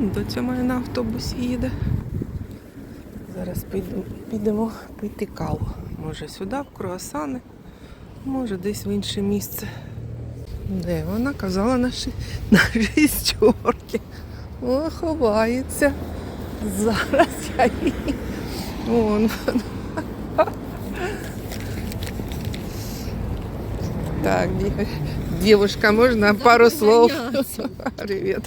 До цього мене на автобусі їде. Зараз підемо, підемо пити каву. Може сюди, в круасани, може десь в інше місце. Де вона казала на, ши... на шістерки. О, ховається. Зараз я її. Вон вона. Так, ді- девушка, можно пару слов? Привет.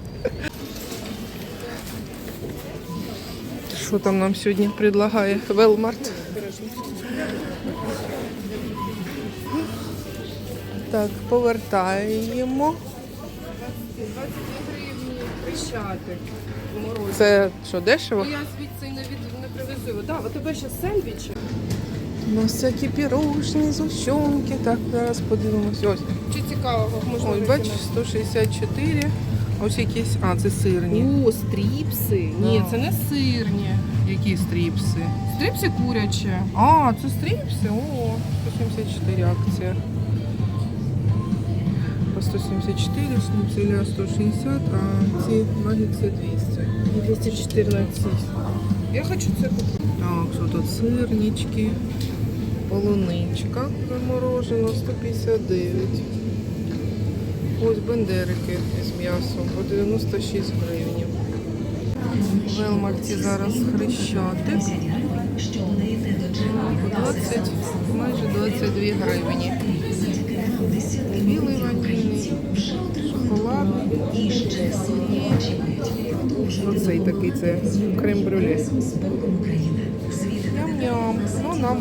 Що там нам сьогодні предлагає Велмарт? Так, повертаємо. Хрещатик. Морозиво. Це що, дешево? Ну, я звідси не, від... не привезу. Да, от тебе ще сендвічі. У нас всякі пірожні, зущенки. Так, зараз подивимось. Ось. Чи цікавого можна Ой, бач, 164. Ось якісь. А, це сирні. О, стріпси. Ні, це не сирні. Які стріпси? Стріпси курячі. А, це стріпси? О, 174 акція. По 174, шницеля 160, а ці нагетси 200. 214. Я хочу це купити. Так, що тут сирнички, полуничка заморожена 159. Ось бендерики з м'ясом по 96 гривень. В Велмарті зараз хрещатик. 20, майже 22 гривні. Білий ванільний, шоколадний. Оцей такий це крем-брюле. Ням-ням. Ну, нам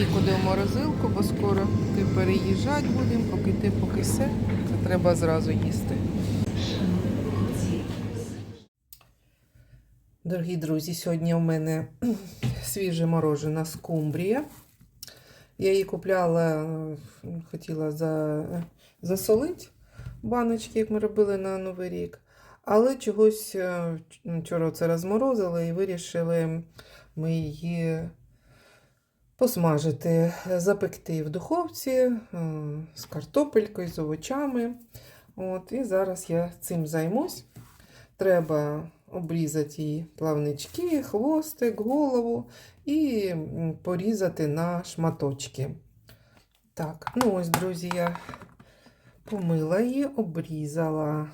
брати нікуди в морозилку, бо скоро ти переїжджати будемо, поки ти, поки все, то треба зразу їсти. Дорогі друзі, сьогодні у мене свіже морожена скумбрія. Я її купляла, хотіла за, засолити баночки, як ми робили на Новий рік. Але чогось е, вчора це розморозили і вирішили ми її посмажити, запекти в духовці е, з картопелькою, з овочами. От, і зараз я цим займусь. Треба обрізати її плавнички, хвостик, голову і порізати на шматочки. Так, ну ось, друзі, я помила її, обрізала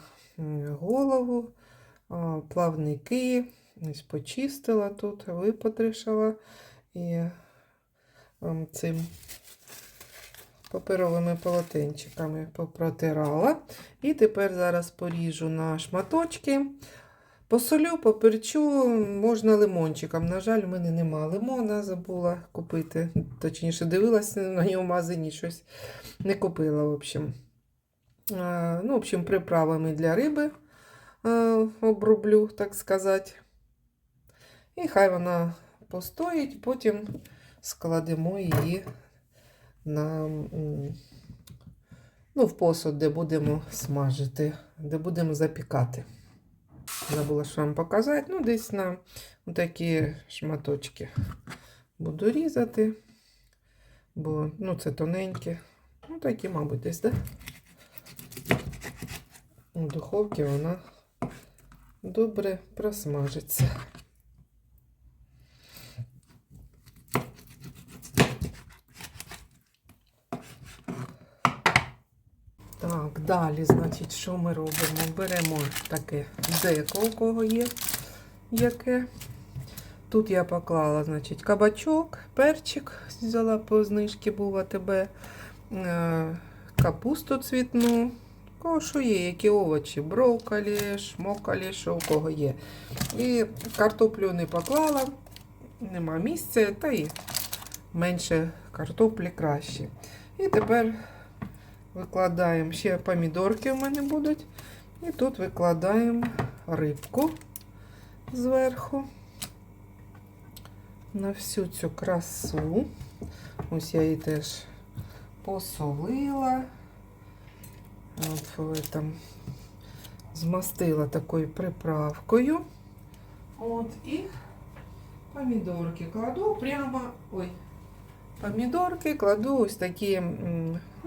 голову, плавники, ось почистила тут, випотришала і цим паперовими полотенчиками попротирала. І тепер зараз поріжу на шматочки. Посолю, поперчу, можна лимончиком. На жаль, в мене нема лимона, забула купити. Точніше, дивилася на нього в щось не купила, в общем. Ну, в общем, приправами для риби а, оброблю, так сказати. І хай вона постоїть, потім складемо її на, ну, в посуд, де будемо смажити, де будемо запікати. Забула, що вам показати. Ну, десь на такі шматочки буду різати, бо ну, це тоненькі. Ну, такі, мабуть, десь, да? У духовці вона добре просмажиться. Так, далі, значить, що ми робимо? Беремо таке деко, у кого є яке. Тут я поклала, значить, кабачок, перчик, взяла по знижці був АТБ, е, капусту цвітну, кого що є, які овочі, брокколі, шмоколі, що у кого є. І картоплю не поклала, нема місця, та і менше картоплі краще. І тепер Викладаємо ще помідорки у мене будуть. І тут викладаємо рибку зверху на всю цю красу. Ось я її теж посолила. От в этом змастила такою приправкою. От і помідорки кладу прямо. Ой, помідорки кладу ось такі,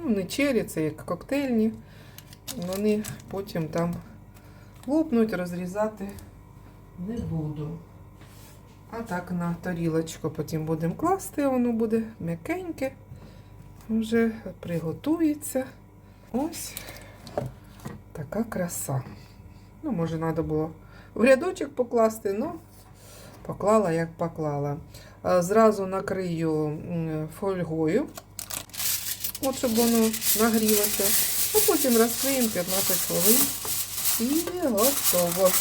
не чері, це як коктейльні. Вони потім там лопнуть, розрізати не буду. А так на тарілочку потім будемо класти, воно буде м'якеньке. Вже приготується. Ось така краса. Ну, може, треба було в рядочок покласти, ну, поклала, як поклала. Зразу накрию фольгою, от щоб воно нагрілося. А потім розкриємо 15 хвилин і готово.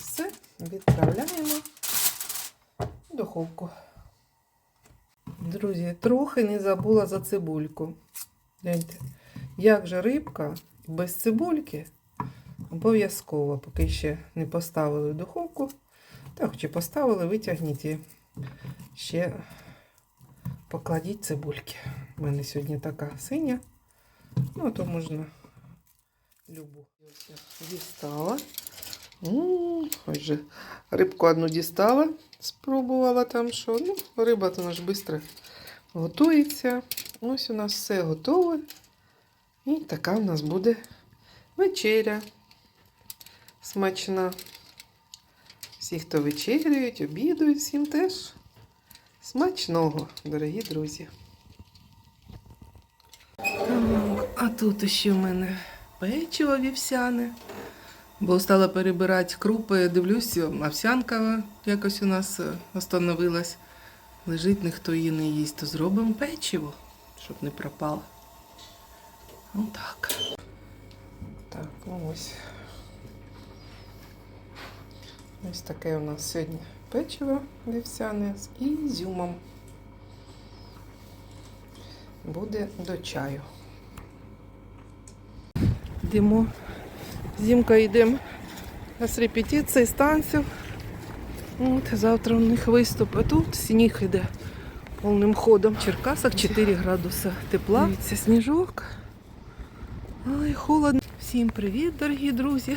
Все, відправляємо в духовку. Друзі, трохи не забула за цибульку. Гляньте, як же рибка без цибульки обов'язково, поки ще не поставили в духовку. Так, чи поставили, витягніть і ще покладіть цибульки. У мене сьогодні така синя. Ну, то можна любу. Дістала. М, Ось же рибку одну дістала, спробувала там що. Ну, риба то наш швидко готується. Ось у нас все готове. І така в нас буде вечеря. Смачна. Всі, хто вечеряють, обідують, всім теж смачного, дорогі друзі. А тут ще в мене печиво вівсяне. Бо стала перебирати крупи, дивлюсь, овсянка якось у нас остановилась. Лежить, ніхто її не їсть, то зробимо печиво, щоб не пропало. Ну так. Так, ну ось. Ось таке у нас сьогодні печиво вівсяне з ізюмом. Буде до чаю. Йдемо. Зімка йдемо з репетиції, з танців. От, завтра у них виступ, а тут сніг іде повним ходом. В Черкасах 4 градуси тепла. Дивіться, сніжок. Ай, холодно. Всім привіт, дорогі друзі.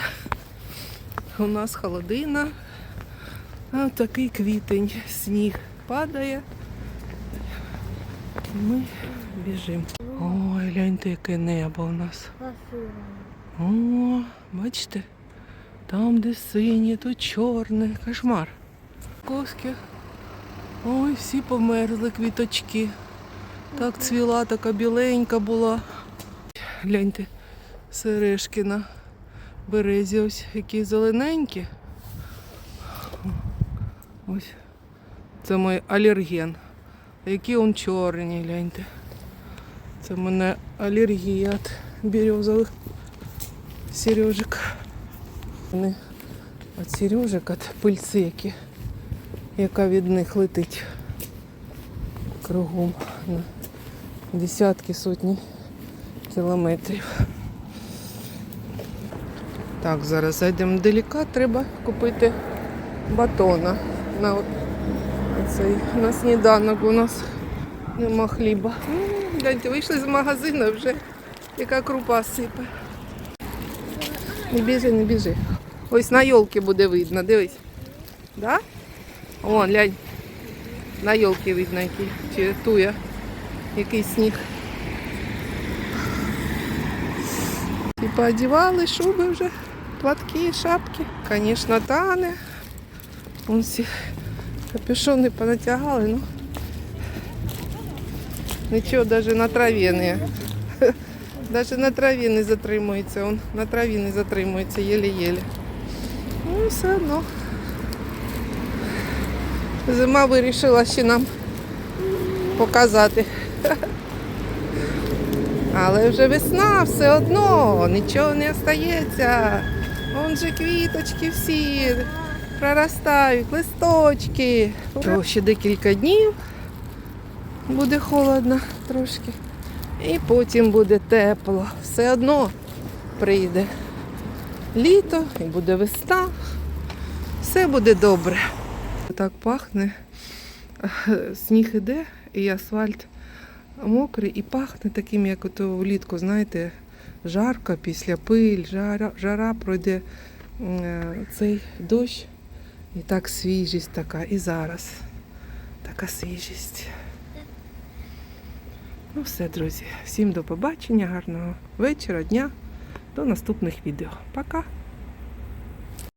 У нас холодина. А такий квітень, сніг падає. Ми біжимо. Ой, гляньте, яке небо у нас. О, бачите? Там, де синє, тут чорне. Кошмар. Коски. Ой, всі померзли квіточки. Так цвіла, така біленька була. Гляньте, сережки на березі ось які зелененькі. Ось. Це мій алерген. Які он чорні, гляньте. Це в мене алергія від березових сережок. Вони від сережок, від пильці, які, яка від них летить кругом на десятки, сотні кілометрів. Так, зараз зайдемо в треба купити батона. На, цей, на сніданок у нас нема хліба. Гляньте, вийшли з магазину вже яка крупа сипе. Не біжи, не біжи. Ось на йолки буде видно, дивись. Да? О, глянь. На йолки видно, який чи туя, який сніг. І поодівали шуби вже, платки, шапки. Звісно, тане. Вон всі капюшони понатягали, ну. Нічого навіть на траві не. Навіть на траві не затримується, он на траві не затримується, єле-єле. Ну все одно. Зима вирішила ще нам показати. Але вже весна, все одно, нічого не остається. Вон же квіточки всі проростають, листочки. Ще декілька днів буде холодно трошки. І потім буде тепло. Все одно прийде літо і буде весна. Все буде добре. Так пахне. Сніг іде і асфальт мокрий і пахне таким, як влітку, знаєте, жарко після пиль, жара, жара пройде е, цей дощ. І так свіжість така. І зараз. Така свіжість. Ну все, друзі. Всім до побачення, гарного вечора, дня. До наступних відео. Пока!